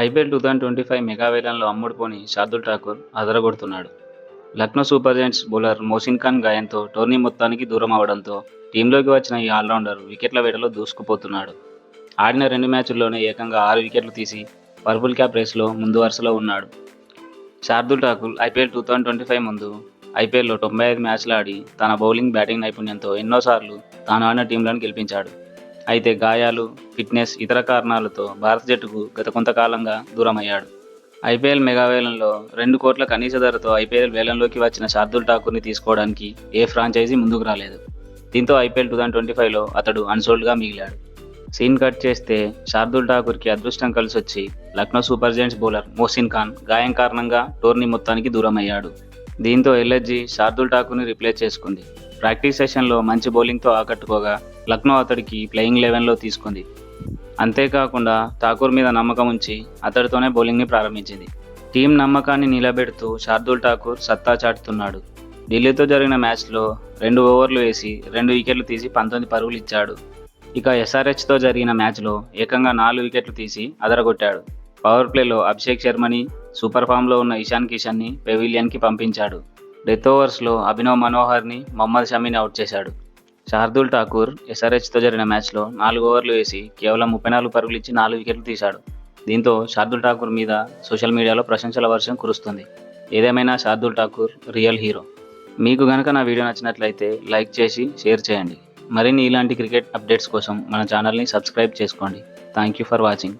IPL two thousand twenty five మెగావేలంలో అమ్ముడుపోని Shardul Thakur అదరగొడుతున్నాడు. Lucknow super giants bowler Mohsin Khan గాయంతో tourney మొత్తానికి దూరం అవడంతో టీంలోకి వచ్చిన ఈ ఆల్రౌండర్ వికెట్ల వేటలో దూసుకుపోతున్నాడు. ఆడిన రెండు మ్యాచ్ల్లోనే ఏకంగా ఆరు వికెట్లు తీసి పర్పుల్ క్యాప్ రేస్లో ముందు వరుసలో ఉన్నాడు. Shardul Thakur IPL two thousand twenty five ముందు ఐపీఎల్లో తొంభై ఐదు మ్యాచ్లు ఆడి తన బౌలింగ్ బ్యాటింగ్ నైపుణ్యంతో ఎన్నోసార్లు తాను ఆడిన టీంలను గెలిపించాడు. అయితే గాయాలు ఫిట్నెస్ ఇతర కారణాలతో భారత జట్టుకు గత కొంతకాలంగా దూరమయ్యాడు. ఐపీఎల్ మెగావేలంలో రెండు కోట్ల కనీస ధరతో ఐపీఎల్ వేలంలోకి వచ్చిన శార్దుల్ ఠాకూర్ని తీసుకోవడానికి ఏ ఫ్రాంచైజీ ముందుకు రాలేదు. దీంతో ఐపీఎల్ టూ థౌజండ్ ట్వంటీ ఫైవ్లో అతడు అన్సోల్డ్గా మిగిలాడు. సీన్ కట్ చేస్తే శార్దుల్ ఠాకూర్కి అదృష్టం కలిసి వచ్చి Lucknow super giants bowler Mohsin Khan గాయం కారణంగా టోర్నీ మొత్తానికి దూరమయ్యాడు. దీంతో ఎల్ఎస్జీ శార్దుల్ ఠాకూర్ని రిప్లేస్ చేసుకుంది. ప్రాక్టీస్ సెషన్లో మంచి బౌలింగ్తో ఆకట్టుకోగా లక్నో అతడికి ప్లేయింగ్ లెవెన్లో తీసుకుంది. అంతేకాకుండా ఠాకూర్ మీద నమ్మకం ఉంచి అతడితోనే బౌలింగ్ని ప్రారంభించింది. టీం నమ్మకాన్ని నిలబెడుతూ శార్దుల్ ఠాకూర్ సత్తా చాటుతున్నాడు. ఢిల్లీతో జరిగిన మ్యాచ్లో రెండు ఓవర్లు వేసి రెండు వికెట్లు తీసి పంతొమ్మిది పరుగులు ఇచ్చాడు. ఇక ఎస్ఆర్హెచ్తో జరిగిన మ్యాచ్లో ఏకంగా నాలుగు వికెట్లు తీసి అదరగొట్టాడు. పవర్ ప్లేలో అభిషేక్ శర్మని సూపర్ ఫామ్లో ఉన్న ఇషాన్ కిషన్ని పెవిలియన్కి పంపించాడు. డెత్ ఓవర్స్లో అభినవ్ మనోహర్ని మహమ్మద్ షమీని అవుట్ చేశాడు. శార్దుల్ ఠాకూర్ ఎస్ఆర్హెచ్తో జరిగిన మ్యాచ్లో నాలుగు ఓవర్లు వేసి కేవలం ముప్పై నాలుగు పరుగులు ఇచ్చి నాలుగు వికెట్లు తీశాడు. దీంతో శార్దుల్ ఠాకూర్ మీద సోషల్ మీడియాలో ప్రశంసల వర్షం కురుస్తుంది. ఏదేమైనా శార్దుల్ ఠాకూర్ రియల్ హీరో మీకు గనక నా వీడియో నచ్చినట్లయితే లైక్ చేసి షేర్ చేయండి. మరిన్ని ఇలాంటి క్రికెట్ అప్డేట్స్ కోసం మన ఛానల్ని సబ్స్క్రైబ్ చేసుకోండి. Thank you for watching